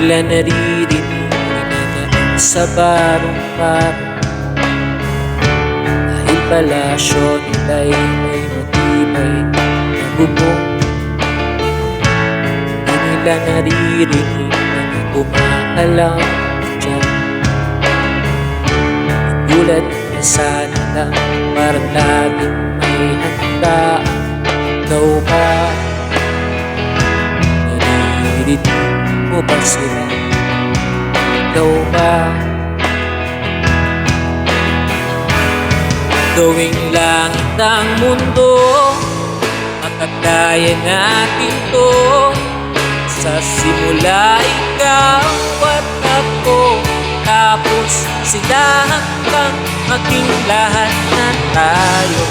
nila naririnig na sa barong-barong Dahil palasyo nila'y may matibay na bubong Di nila naririnig na kumakalam dyan Tulad na sana lang parang laging may handaan Ikaw mo ba sila? Ikaw ba? Gawing langit ang mundo Makakaya natin to Sa simula ikaw at ako Tapos sila hanggang maging lahat na tayo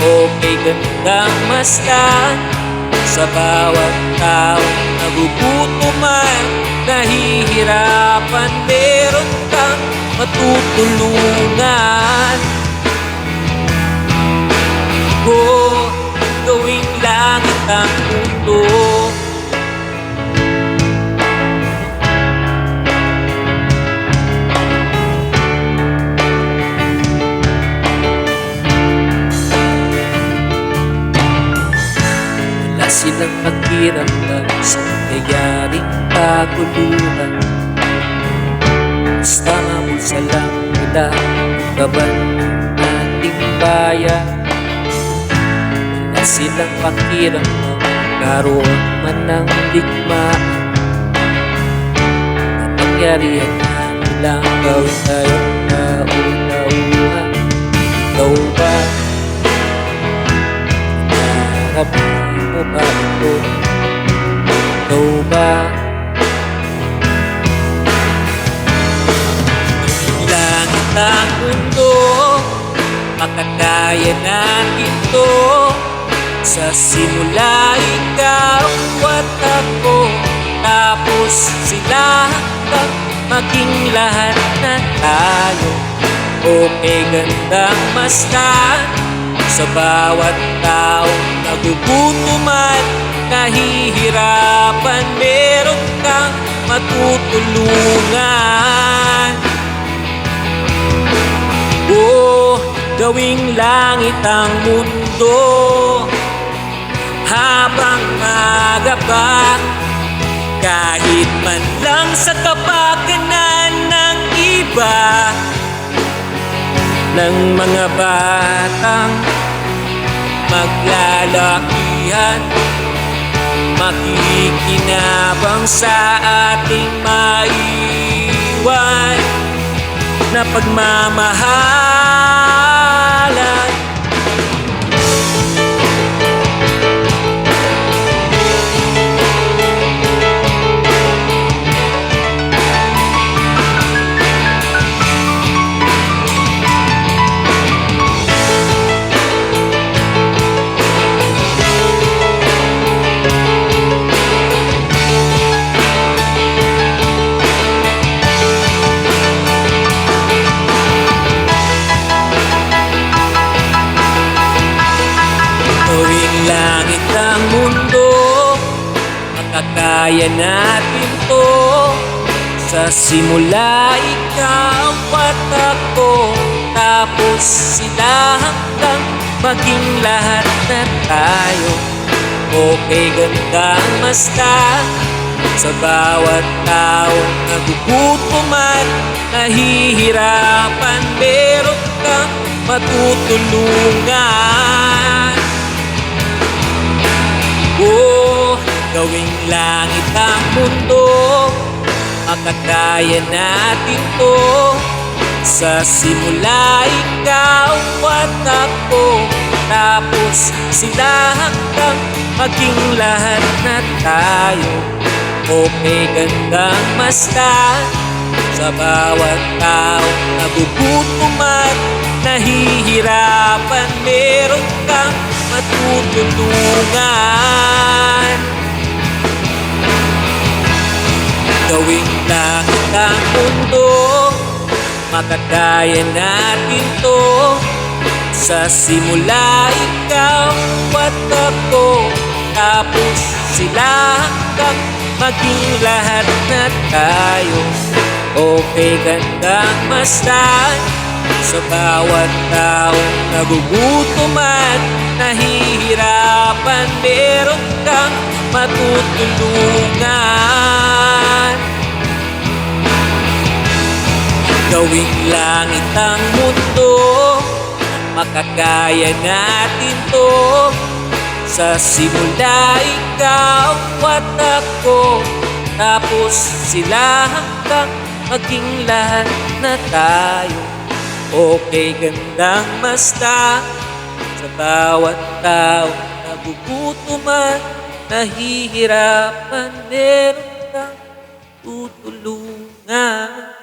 Okay gandang masdan Sa bawat tao nagugutuman Nahihirapan meron kang matutulungan. Ko Gawing langit ang mundo. Wala silang pakiramdam sa nangyayaring kaguluhan Basta mabulsa lang nila ng ating bayan Wala silang pakiramdam Karoon man ng digmaan At nangyarihan na nilang gawin tayong nauna-una Ikaw ba? Nangarap mo ba ito? Langit ang mundo Makakaya natin to Sa simula ikaw at ako Tapos sila hanggang maging lahat na tayo. Okay gandang masdan Sa bawat taong nagugutuman Nahihirapan meron kang matutulungan. Oh, gawing langit ang mundo Habang magaba Kahit man lang sa kapakanan ng iba Ng mga batang maglalakihan Makikinabang sa ating maiwan na pagmamahalan Makakaya natin to. Sa simula ikaw at ako. Tapos sila hanggang maging lahat na tayo. Okay gandang masdan Sa bawat taong nagugutuman Nahihirapan meron kang matutulungan gawing langit ang mundo Makakaya natin to. Sa simula ikaw at ako Tapos sila hanggang maging lahat na tayo. Okay gandang masdan Sa bawat tao nagugutuman Nahihirapan. Meron kang matutulungan Gawing langit ang mundo Makakaya natin to. Sa simula ikaw at ako Tapos sila hanggang maging lahat na tayo. Okay gandang masdan Sa bawat taong nagugutom at nahihirapan Meron kang matutulungan Gawing langit ang mundo Makakaya natin to. Sa simula ikaw at ako Tapos sila hanggang maging lahat na tayo. Okay gandang masta Sa bawat tao Nagugutom at nahihirapan Meron kang tutulungan